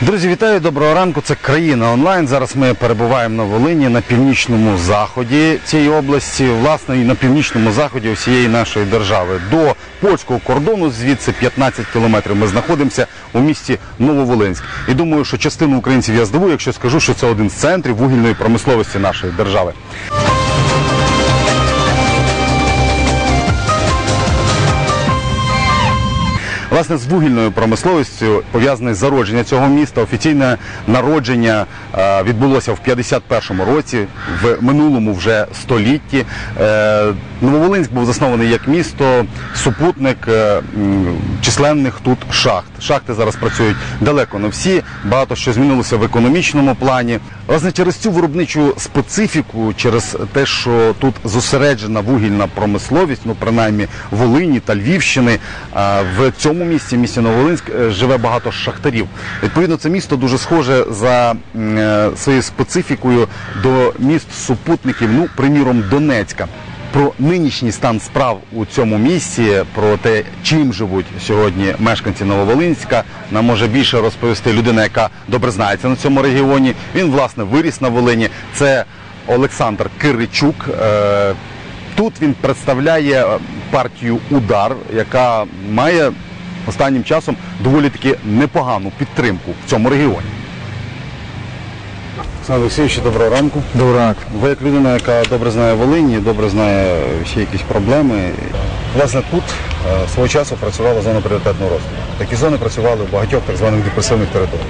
Друзі, вітаю, доброго ранку. Це країна онлайн. Зараз ми перебуваємо на Волині на північному заході цієї області, власне, і на північному заході усієї нашої держави. До польського кордону, звідси 15 кілометрів. Ми знаходимося у місті Нововолинськ. І думаю, що частину українців я здивую, якщо скажу, що це один з центрів вугільної промисловості нашої держави. Власне, з вугільною промисловістю пов'язане зародження цього міста. Офіційне народження е, відбулося в 51-му році, в минулому вже столітті. Е, Нововолинськ був заснований як місто, супутник е, численних тут шахт. Шахти зараз працюють далеко не всі. Багато що змінилося в економічному плані. Власне, через цю виробничу специфіку, через те, що тут зосереджена вугільна промисловість, ну принаймні Волині та Львівщини, в цьому місті, місті Нововолинськ, е, живе багато шахтарів. Відповідно, це місто дуже схоже за е, своєю специфікою до міст супутників, ну, приміром, Донецька. Про нинішній стан справ у цьому місці, про те, чим живуть сьогодні мешканці Нововолинська, нам може більше розповісти людина, яка добре знається на цьому регіоні. Він власне виріс на Волині. Це Олександр Киричук. Е, Тут він представляє партію Удар, яка має останнім часом доволі таки непогану підтримку в цьому регіоні. Олександр Олексійович, доброго ранку. Доброго ранку. Ви як людина, яка добре знає Волині, добре знає всі якісь проблеми. Власне, тут е, свого часу працювала зона пріоритетного розвитку. Такі зони працювали в багатьох так званих депресивних територіях.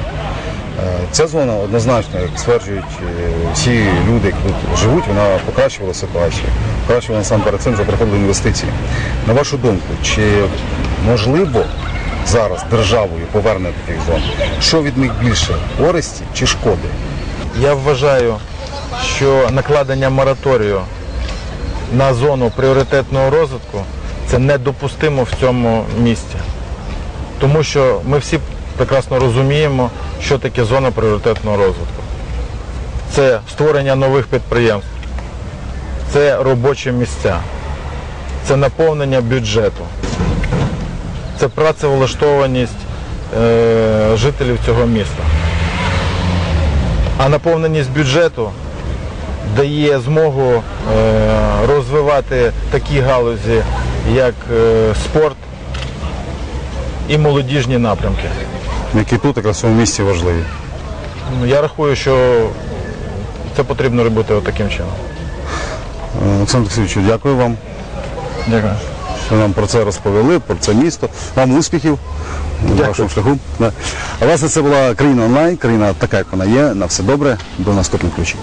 Е, Ця зона однозначно, як стверджують е, всі люди, які тут живуть, вона покращувала ситуацію. Покращувала насамперед цим, що приходили інвестиції. На вашу думку, чи можливо зараз державою повернення таких зон? Що від них більше користі чи шкоди? Я вважаю, що накладення мораторію на зону пріоритетного розвитку це недопустимо в цьому місті. Тому що ми всі прекрасно розуміємо, що таке зона пріоритетного розвитку. Це створення нових підприємств, це робочі місця, це наповнення бюджету, це працевлаштованість е, жителів цього міста. А наповненість бюджету дає змогу е, розвивати такі галузі, як е, спорт і молодіжні напрямки. які тут якраз в цьому місці важливі. Ну, Я рахую, що це потрібно робити таким чином. Е, Олександр Олексійович, дякую вам, Дякую. Що нам про це розповіли, про це місто. Вам успіхів на вашому шляху. А власне це була країна онлайн, країна така, як вона є. На все добре. До наступних включень.